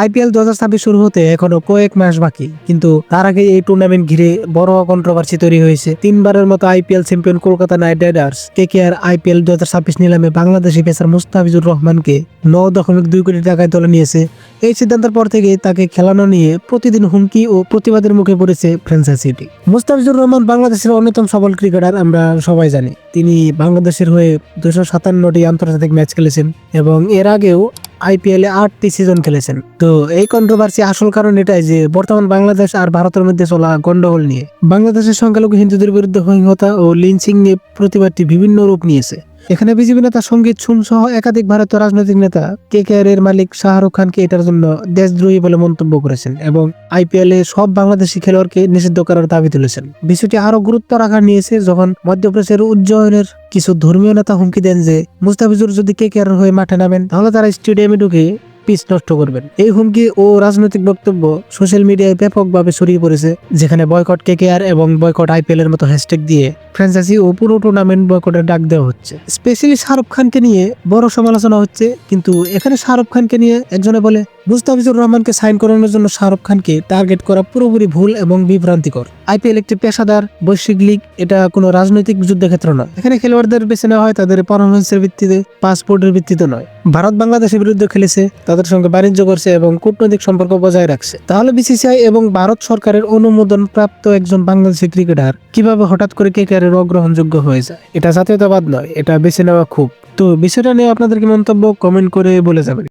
IPL দু হাজার ছাব্বিশ শুরু হতে এখনও কয়েক মাস বাকি, কিন্তু তার আগে এই টুর্নামেন্ট ঘিরে বড় কন্ট্রোভার্সি তৈরি হয়েছে। তিনবারের মতো IPL champion Kolkata knight riders K K R IPL দু হাজার ছাব্বিশ নিলামে বাংলাদেশি পেসার মুস্তাফিজুর রহমানকে ন দশমিক দুই কোটি টাকায় তোলে নিয়েছে। এই সিদ্ধান্তের পর থেকে তাকে খেলানো নিয়ে প্রতিদিন হুমকি ও প্রতিবাদের মুখে পড়েছে ফ্র্যাঞ্চাইজিটি মুস্তাফিজুর রহমান বাংলাদেশের অন্যতম সফল ক্রিকেটার আমরা সবাই জানি। তিনি বাংলাদেশের হয়ে দুশো সাতান্নটি আন্তর্জাতিক ম্যাচ খেলেছেন এবং এর আগেও আইপিএল আটটি সিজন খেলেছেন। তো এই কন্ট্রোভার্সি আসল কারণ এটাই যে বর্তমান বাংলাদেশ আর ভারতের মধ্যে চলা গন্ডগোল নিয়ে। বাংলাদেশের সংখ্যালঘু হিন্দুদের বিরুদ্ধে সহিংসতা ও লিঞ্চিং নিয়ে প্রতিবাদটি বিভিন্ন রূপ নিয়েছে। এখানে বিজেপি নেতা সংগীত সুম সহ একাধিক ভারতীয় রাজনৈতিক নেতা কে কে এর মালিক শাহরুখ খানকে এটার জন্য দেশদ্রোহী বলে মন্তব্য করেছেন এবং আইপিএল এ সব বাংলাদেশি খেলোয়াড়কে নিষিদ্ধ করার দাবি তুলেছেন। বিষয়টি আরও গুরুত্ব রাখা নিয়েছে যখন মধ্যপ্রদেশের উজ্জয়নের কিছু ধর্মীয় নেতা হুমকি দেন যে, মুস্তাফিজুর যদি কে কে হয়ে মাঠে নামেন, তাহলে তারা স্টেডিয়ামে ঢুকে পিচ নষ্ট করবেন। এই হুমকি ও রাজনৈতিক বক্তব্য সোশ্যাল মিডিয়ায় ব্যাপকভাবে ছড়িয়ে পড়েছে, যেখানে বয়কট কেকেআর এবং বয়কট আইপিএল এর মতো হ্যাশট্যাগ দিয়ে ফ্র্যাঞ্চাইজি ও পুরো টুর্নামেন্ট বয়কটের ডাক দেওয়া হচ্ছে। স্পেশালি শাহরুখ খানকে নিয়ে বড় সমালোচনা হচ্ছে, কিন্তু এখানে শাহরুখ খানকে নিয়ে একজনে বলে, মুস্তাফিজুর রহমানকে সাইন করানোর জন্য শাহরুখ খানকে টার্গেট করা পুরোপুরি ভুল এবং বিভ্রান্তিকর। আইপিএল একটি পেশাদার, বৈশ্বিক লিগ, এটা কোনো রাজনৈতিক যুদ্ধক্ষেত্র নয়। এখানে খেলোয়াড়দের বেছে নেওয়া হয় তাদের পারফরমেন্সের ভিত্তিতে পাসপোর্টের ভিত্তিতে নয়। ভারত বাংলাদেশের বিরুদ্ধে খেলেছে তাদের সঙ্গে বাণিজ্য করছে এবং কূটনৈতিক সম্পর্ক বজায় রাখছে। তাহলে বিসিসিআই এবং ভারত সরকারের অনুমোদন প্রাপ্ত একজন বাংলাদেশি ক্রিকেটার কীভাবে হঠাৎ করে কেকারের অগ্রহণযোগ্য হয়ে যায়? এটা জাতীয়তাবাদ নয়, এটা বেছে নেওয়া খুব। তো বিষয়টা নিয়ে আপনাদেরকে মন্তব্য কমেন্ট করে বলে যাবেন।